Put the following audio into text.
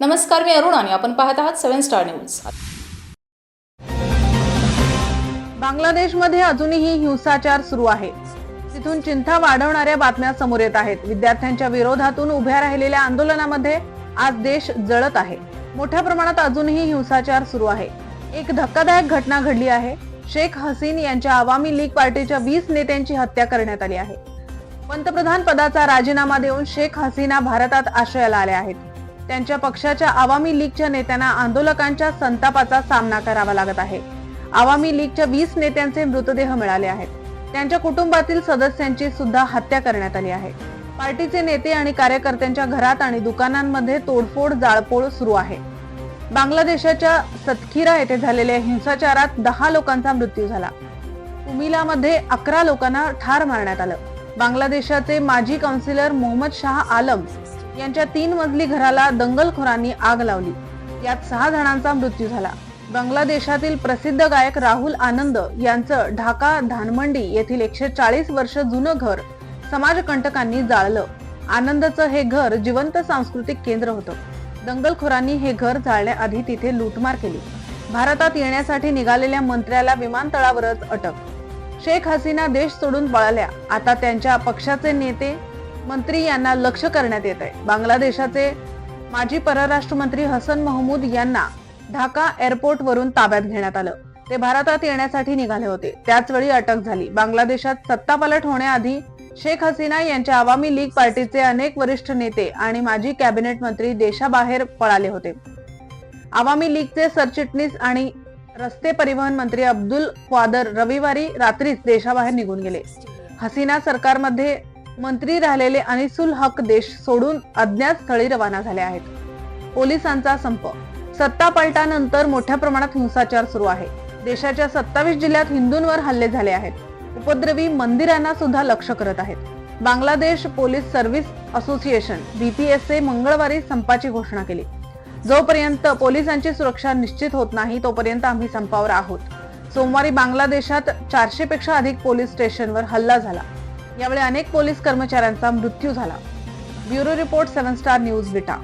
नमस्कार मी अरुण आणि आपण पाहत आहात सेव्हन स्टार न्यूज. बांगलादेशमध्ये अजूनही हिंसाचार सुरू आहे. तिथून चिंता वाढवणाऱ्या बातम्या समोर येत आहेत. विद्यार्थ्यांच्या विरोधातून उभ्या राहिलेल्या आंदोलनामध्ये आज देश जळत आहे. मोठ्या प्रमाणात अजूनही हिंसाचार सुरू आहे. एक धक्कादायक घटना घडली आहे. शेख हसीन यांच्या आवामी लीग पार्टीच्या वीस नेत्यांची हत्या करण्यात आली आहे. पंतप्रधान पदाचा राजीनामा देऊन शेख हसीना भारतात आश्रयाला आल्या आहेत. त्यांच्या पक्षाच्या आवामी लीगच्या नेत्यांना आंदोलकांच्या संतापाचा सामना करावा लागत आहे. आवामी लीगच्या वीस नेत्यांचे मृतदेह मिळाले आहेत. त्यांच्या कुटुंबातील सदस्यांची सुद्धा हत्या करण्यात आली आहे. पार्टीचे नेते आणि कार्यकर्त्यांच्या घरात आणि दुकानांमध्ये तोडफोड जाळपोळ सुरू आहे. बांगलादेशाच्या सतखिरा येथे झालेल्या हिंसाचारात दहा लोकांचा मृत्यू झाला. कुमिलामध्ये अकरा लोकांना ठार मारण्यात आलं. बांगलादेशाचे माजी काउन्सिलर मोहम्मद शाह आलम यांच्या तीन मजली घराला दंगलखोरांनी आग लावली. यात सहा जणांचा मृत्यू झाला. बांगलादेशातील प्रसिद्ध गायक राहुल आनंद यांचं ढाका धानमंडी येथील एकशे चाळीस वर्ष जुनं घर समाजकंटकांनी जाळलं. आनंदचं हे घर जिवंत सांस्कृतिक केंद्र होतं. दंगलखोरांनी हे घर जाळण्याआधी तिथे लूटमार केली. भारतात येण्यासाठी निघालेल्या मंत्र्याला विमानतळावरच अटक. शेख हसीना देश सोडून पळाल्या. आता त्यांच्या पक्षाचे नेते मंत्री यांना लक्ष करण्यात येत आहे. बांगलादेशाचे माजी परराष्ट्र मंत्री हसन महमूद यांना ढाका एअरपोर्टवरून ताब्यात घेण्यात आलं. ते भारतात येण्यासाठी निघाले होते. त्याचवेळी अटक झाली. बांगलादेशात सत्तापालट होण्याआधी शेख हसीना यांच्या आवामी लीग पार्टीचे अनेक वरिष्ठ नेते आणि माजी कॅबिनेट मंत्री देशाबाहेर पळाले होते. आवामी लीगचे सरचिटणीस आणि रस्ते परिवहन मंत्री अब्दुल क्वादर रविवारी रात्रीच देशाबाहेर निघून गेले. हसीना सरकारमध्ये मंत्री राहिलेले अनिसुल हक देश सोडून अज्ञात स्थळी रवाना झाले आहेत. पोलिसांचा संप. सत्ता पलटानंतर मोठ्या प्रमाणात हिंसाचार सुरू आहे. देशाच्या सत्तावीस जिल्ह्यात हिंदूंवर हल्ले झाले आहेत. उपद्रवी मंदिरांना सुद्धा लक्ष करत आहेत. Bangladesh police service association BPSA मंगळवारी संपाची घोषणा केली. जोपर्यंत पोलिसांची सुरक्षा निश्चित होत नाही तोपर्यंत आम्ही संपावर आहोत. सोमवारी बांगलादेशात चारशे पेक्षा अधिक पोलीस स्टेशनवर हल्ला झाला. यावेळी अनेक पोलीस कर्मचाऱ्यांचा मृत्यू झाला. Bureau report seven star news Vita.